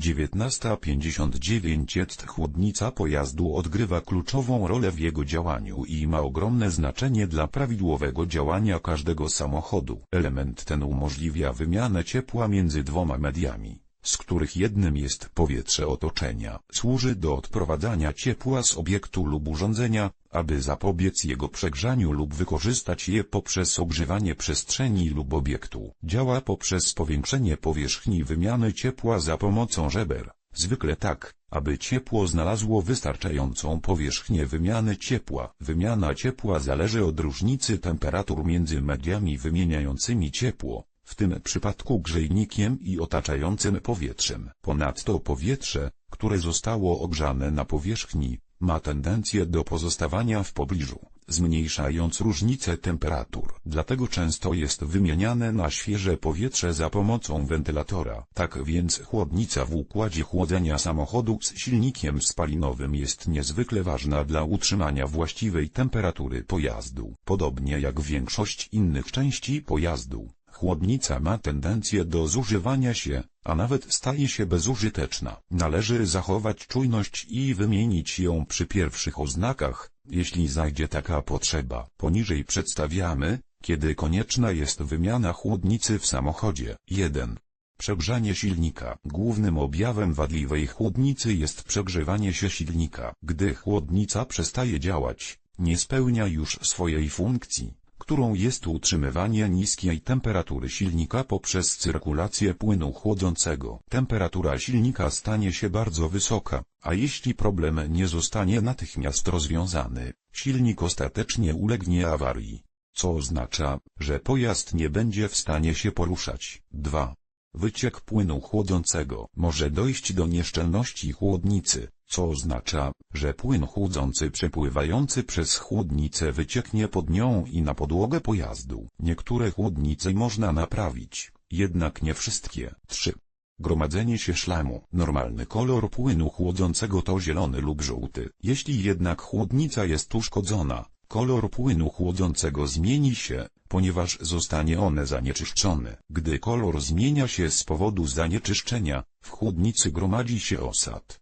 19.59 Jest chłodnica pojazdu odgrywa kluczową rolę w jego działaniu i ma ogromne znaczenie dla prawidłowego działania każdego samochodu. Element ten umożliwia wymianę ciepła między dwoma mediami, z których jednym jest powietrze otoczenia. Służy do odprowadzania ciepła z obiektu lub urządzenia, aby zapobiec jego przegrzaniu lub wykorzystać je poprzez ogrzewanie przestrzeni lub obiektu. Działa poprzez powiększenie powierzchni wymiany ciepła za pomocą żeber, zwykle tak, aby ciepło znalazło wystarczającą powierzchnię wymiany ciepła. Wymiana ciepła zależy od różnicy temperatur między mediami wymieniającymi ciepło, w tym przypadku grzejnikiem i otaczającym powietrzem. Ponadto powietrze, które zostało ogrzane na powierzchni, ma tendencję do pozostawania w pobliżu, zmniejszając różnicę temperatur. Dlatego często jest wymieniane na świeże powietrze za pomocą wentylatora. Tak więc chłodnica w układzie chłodzenia samochodu z silnikiem spalinowym jest niezwykle ważna dla utrzymania właściwej temperatury pojazdu. Podobnie jak większość innych części pojazdu, Chłodnica ma tendencję do zużywania się, a nawet staje się bezużyteczna. Należy zachować czujność i wymienić ją przy pierwszych oznakach, jeśli zajdzie taka potrzeba. Poniżej przedstawiamy, kiedy konieczna jest wymiana chłodnicy w samochodzie. 1. Przegrzanie silnika. Głównym objawem wadliwej chłodnicy jest przegrzewanie się silnika. Gdy chłodnica przestaje działać, nie spełnia już swojej funkcji którą jest utrzymywanie niskiej temperatury silnika poprzez cyrkulację płynu chłodzącego. Temperatura silnika stanie się bardzo wysoka, a jeśli problem nie zostanie natychmiast rozwiązany, silnik ostatecznie ulegnie awarii, co oznacza, że pojazd nie będzie w stanie się poruszać. 2. Wyciek płynu chłodzącego może dojść do nieszczelności chłodnicy, co oznacza, że płyn chłodzący przepływający przez chłodnicę wycieknie pod nią i na podłogę pojazdu. Niektóre chłodnice można naprawić, jednak nie wszystkie. 3. Gromadzenie się szlamu. Normalny kolor płynu chłodzącego to zielony lub żółty. Jeśli jednak chłodnica jest uszkodzona, kolor płynu chłodzącego zmieni się, ponieważ zostanie one zanieczyszczone. Gdy kolor zmienia się z powodu zanieczyszczenia, w chłodnicy gromadzi się osad.